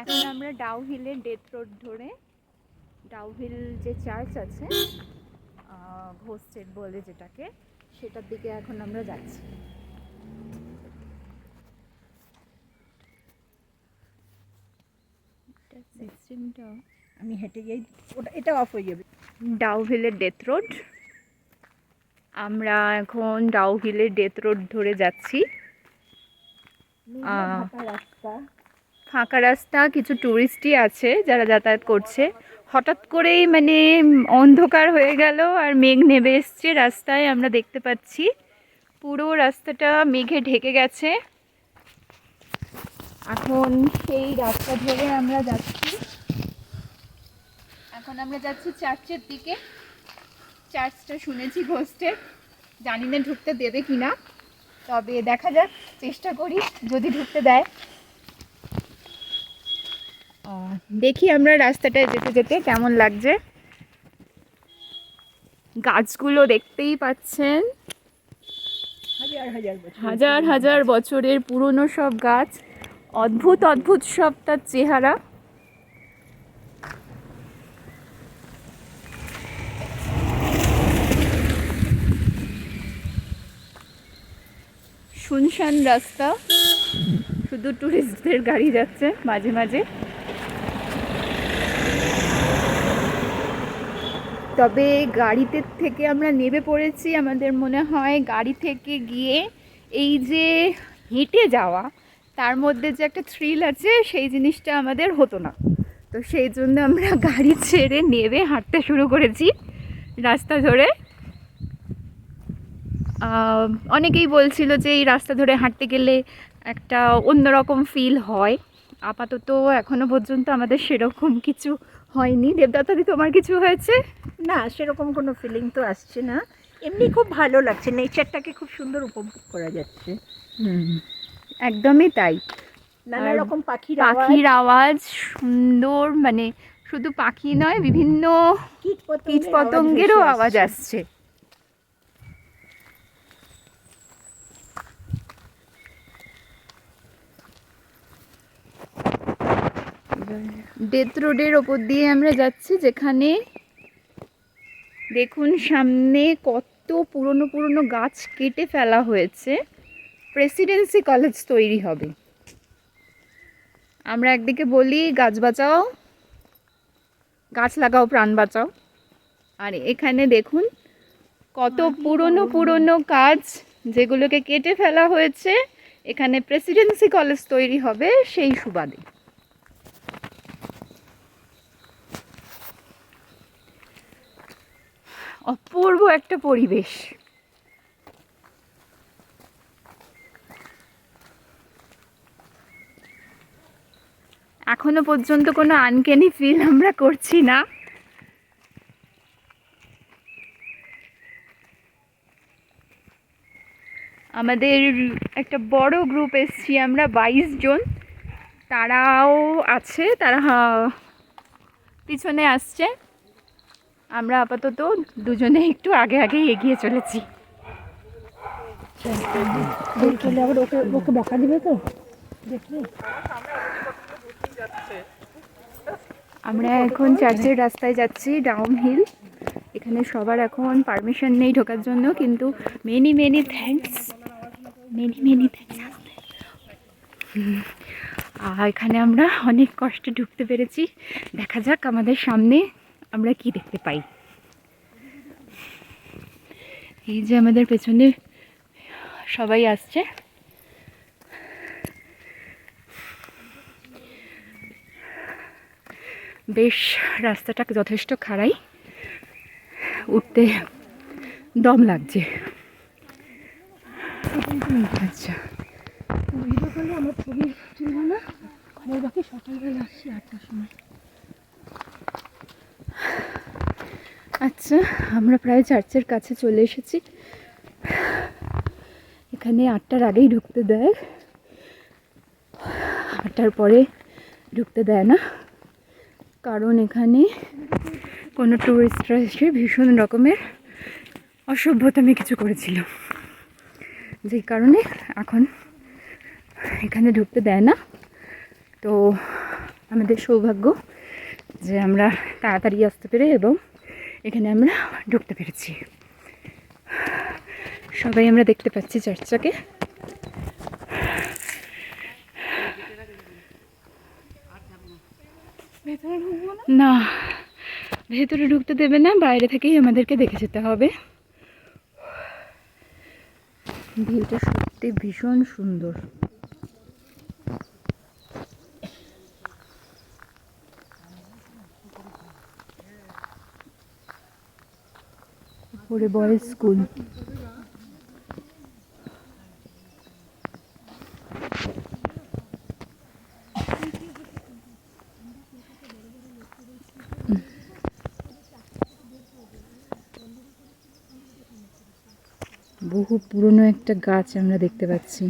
এখন আমরা ডাউহিলের death road ধরে ডাউহিল যে চার্চ আছে ঘোস্টেড বলে যেটাকে সেটার দিকে এখন আমরা যাচ্ছি। সিস্টেমটা আমি হেঁটে যাই ওটা এটা অফ হয়ে যাবে। ডাউহিলের ডেথ রোড আমরা এখন ডাউহিলের ডেথ রোড ধরে যাচ্ছি। ফাঁকা রাস্তা, কিছু ট্যুরিস্টই আছে যারা যাতায়াত করছে। হঠাৎ করেই মানে অন্ধকার হয়ে গেল আর মেঘ নেমে এসছে রাস্তায়, আমরা দেখতে পাচ্ছি। পুরো রাস্তাটা মেঘে ঢেকে গেছে। এখন সেই রাস্তা ধরে আমরা যাচ্ছি। এখন আমরা যাচ্ছি চার্চের দিকে। চার্চটা শুনেছি ঘোস্টের জানি না ঢুকতে দেবে কিনা। তবে দেখা যাক, চেষ্টা করি যদি ঢুকতে দেয়। দেখি আমরা রাস্তাটায় যেতে যেতে কেমন লাগছে। গাছগুলো দেখতেই পাচ্ছেন। হাজার হাজার হাজার হাজার বছরের পুরনো সব গাছ। অদ্ভুত অদ্ভুত সব তার চেহারা। শুনশান রাস্তা। শুধু টুরিস্টদের গাড়ি যাচ্ছে মাঝে মাঝে। তবে গাড়িতে থেকে আমরা নেমে পড়েছি, আমাদের মনে হয় গাড়ি থেকে গিয়ে এই যে হেঁটে যাওয়া, তার মধ্যে যে একটা থ্রিল আছে, সেই জিনিসটা আমাদের হতো না। তো সেই জন্য আমরা গাড়ি ছেড়ে নেমে হাঁটতে শুরু করেছি রাস্তা ধরে। অনেকেই বলছিল যে এই রাস্তা ধরে হাঁটতে গেলে একটা অন্যরকম ফিল হয়। আপাতত এখনও পর্যন্ত আমাদের সেরকম কিছু হয়নি। দেবদাতাদি তোমার কিছু হয়েছে? না সেরকম কোনো ফিলিং তো আসছে না। এমনি খুব ভালো লাগছে। নেচারটাকে খুব সুন্দর উপভোগ করা যাচ্ছে। একদমই তাই। নানা রকম পাখির পাখির আওয়াজ সুন্দর মানে শুধু পাখি নয় বিভিন্ন কীট পতঙ্গেরও আওয়াজ আসছে। ডেথ রোডের ওপর দিয়ে আমরা যাচ্ছি, যেখানে দেখুন সামনে কত পুরনো পুরনো গাছ কেটে ফেলা হয়েছে। প্রেসিডেন্সি কলেজ তৈরি হবে। আমরা একদিকে বলি, গাছ বাঁচাও, গাছ লাগাও, প্রাণ বাঁচাও। আর এখানে দেখুন কত পুরনো পুরনো কাজ যেগুলোকে কেটে ফেলা হয়েছে। এখানে প্রেসিডেন্সি কলেজ তৈরি হবে, সেই সুবাদে। অপূর্ব একটা পরিবেশ। এখনও পর্যন্ত কোনো আনকেনি ফিল আমরা করছি না। আমাদের একটা বড় গ্রুপ এসছি আমরা, বাইশ জন। তারাও আছে, তারা পিছনে আসছে। আমরা আপাতত দুজনে একটু আগে আগে এগিয়ে চলেছি। আবার ওকে ওকে বকা দিবে তো? দেখলে? আমরা এখন চার্চের রাস্তায় যাচ্ছি ডাউন হিল এখানে সবার এখন পারমিশন নেই ঢোকার জন্য কিন্তু many many thanks many many thanks আর এখানে আমরা অনেক কষ্টে ঢুকতে পেরেছি। দেখা যাক আমাদের সামনে আমরা কি দেখতে পাই? এই যে আমাদের পেছনে সবাই আসছে। বেশ রাস্তাটা যথেষ্ট খাড়াই। উঠতে দম লাগছে। আচ্ছা। ভিডিও করলে আমার ছবি তুলব না। ঘরের বাকি সকালবেলা আসছি আটটার সময়। আচ্ছা আমরা প্রায় চার্চের কাছে চলে এসেছি। এখানে আটটার আগেই ঢুকতে দেয়। আটটার পরে ঢুকতে দেয় না। কারণ এখানে কোনো ট্যুরিস্টরা এসে ভীষণ রকমের অসভ্যতামি কিছু করেছিল। যেই কারণে এখন এখানে ঢুকতে দেয় না। তো আমাদের সৌভাগ্য যে আমরা তাড়াতাড়ি আসতে পেরে এবং এখানে আমরা ঢুকতে পেরেছি। সবাই আমরা দেখতে পাচ্ছি চার্চটাকে। না ভেতরে ঢুকতে দেবে না বাইরে থেকেই আমাদেরকে দেখে যেতে হবে। ভিউটা সত্যি ভীষণ সুন্দর। উপরে বয়েজ স্কুল। বহু পুরনো একটা গাছ আমরা দেখতে পাচ্ছি।